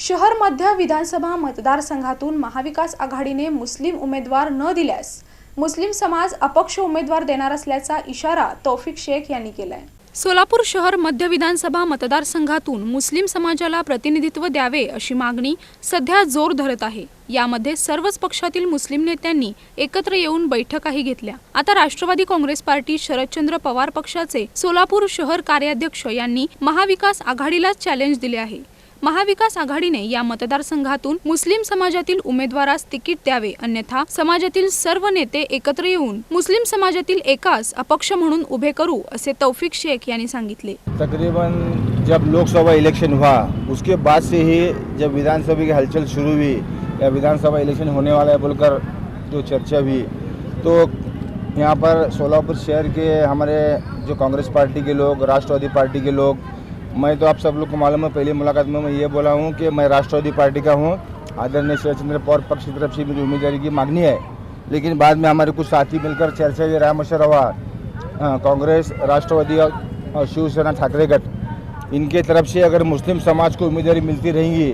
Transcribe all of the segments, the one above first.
शहर मध्य विधानसभा मतदारसंघातून महाविकास आघाडीने मुस्लिम उमेदवार न दिल्यास मुस्लिम समाज अपक्ष उमेदवार देणार असल्याचा इशारा तौफिक शेख यांनी केलाय. सोलापूर शहर मध्य विधानसभा मतदारसंघातून मुस्लिम समाजाला प्रतिनिधित्व द्यावे अशी मागणी सध्या जोर धरत आहे. यामध्ये सर्वच पक्षातील मुस्लिम नेत्यांनी एकत्र येऊन बैठकाही घेतल्या. आता राष्ट्रवादी काँग्रेस पार्टी शरदचंद्र पवार पक्षाचे सोलापूर शहर कार्याध्यक्ष यांनी महाविकास आघाडीलाच चॅलेंज दिले आहे. महाविकास आघाडीने या मतदारसंघातून मुस्लिम समाजातील उमेदवारास तिकीट द्यावे अन्यथा समाजातील सर्व नेते एकत्र येऊन मुस्लिम समाजातील एकास अपक्ष म्हणून उभे करू असे तौफिक शेख यांनी सांगितले. तकरीबन जब लोकसभा इलेक्शन हुआ उसके बाद से ही जब विधानसभा की हलचल शुरू हुई या विधानसभा इलेक्शन होने वाला है बोलकर जो चर्चा हुई। तो यहाँ पर सोलापुर शहर के हमारे जो कांग्रेस पार्टी के लोग राष्ट्रवादी पार्टी के लोग मैं तो आप सब लोग को मालूम है, पहली मुलाकात में मैं ये बोला हूँ कि मैं राष्ट्रवादी पार्टी का हूँ। आदरणीय शरदचंद्र पवार पक्ष की तरफ़ से मेरी उम्मीदवारी की मांगनी है। लेकिन बाद में हमारे कुछ साथी मिलकर चर्चा ये राय मशर हुआ कांग्रेस, राष्ट्रवादी और शिवसेना ठाकरे गठ। इनके तरफ़ से अगर मुस्लिम समाज को उम्मीदवारी मिलती रहेंगी,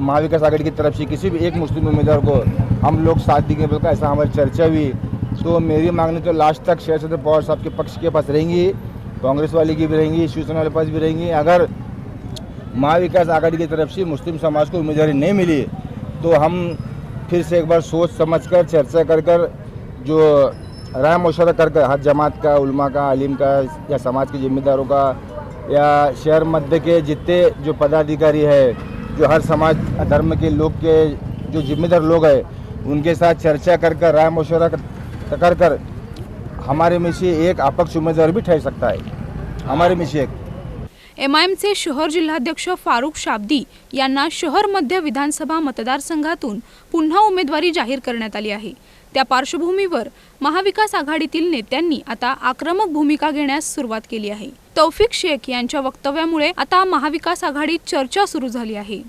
महाविकास आघाड़ी की तरफ़ से किसी भी एक मुस्लिम उम्मीदवार को हम लोग साथ देंगे बल्कि ऐसा हमारी चर्चा हुई। तो मेरी मांगनी तो लास्ट तक शरद चंद्र पवार साहब के पक्ष के पास रहेंगी। कांग्रेस वाले की भी रहेंगी, शिवसेना वाले पास भी रहेंगी। अगर महाविकास आघाड़ी की तरफ़ से मुस्लिम समाज को उम्मीदवारी नहीं मिली तो हम फिर से एक बार सोच समझ कर चर्चा कर कर, जो राय मशवरा कर कर, हर जमात का, उलमा का, आलिम का, या समाज के जिम्मेदारों का, या शहर मध्य के जितने जो पदाधिकारी है, जो हर समाज, धर्म के लोग के, जो जिम्मेदार लोग हैं, उनके साथ चर्चा कर कर, राय मशवरा कर कर कर हमारे में से एक अपक्ष उमेदवार भी ठहर सकता है। हमारे में से एक। एमआयएमचे शहर जिल्हाध्यक्ष फारुख शाब्दी यांना शहर मध्य विधानसभा मतदारसंघातून पुन्हा उमेदवारी जाहीर करण्यात आली आहे. त्या पार्श्वभूमीवर महाविकास आघाडीतील नेत्यांनी आता आक्रमक भूमिका घेण्यास सुरुवात केली आहे. तौफिक शेख यांच्या वक्तव्यामुळे आता महाविकास आघाडीत चर्चा सुरू झाली आहे.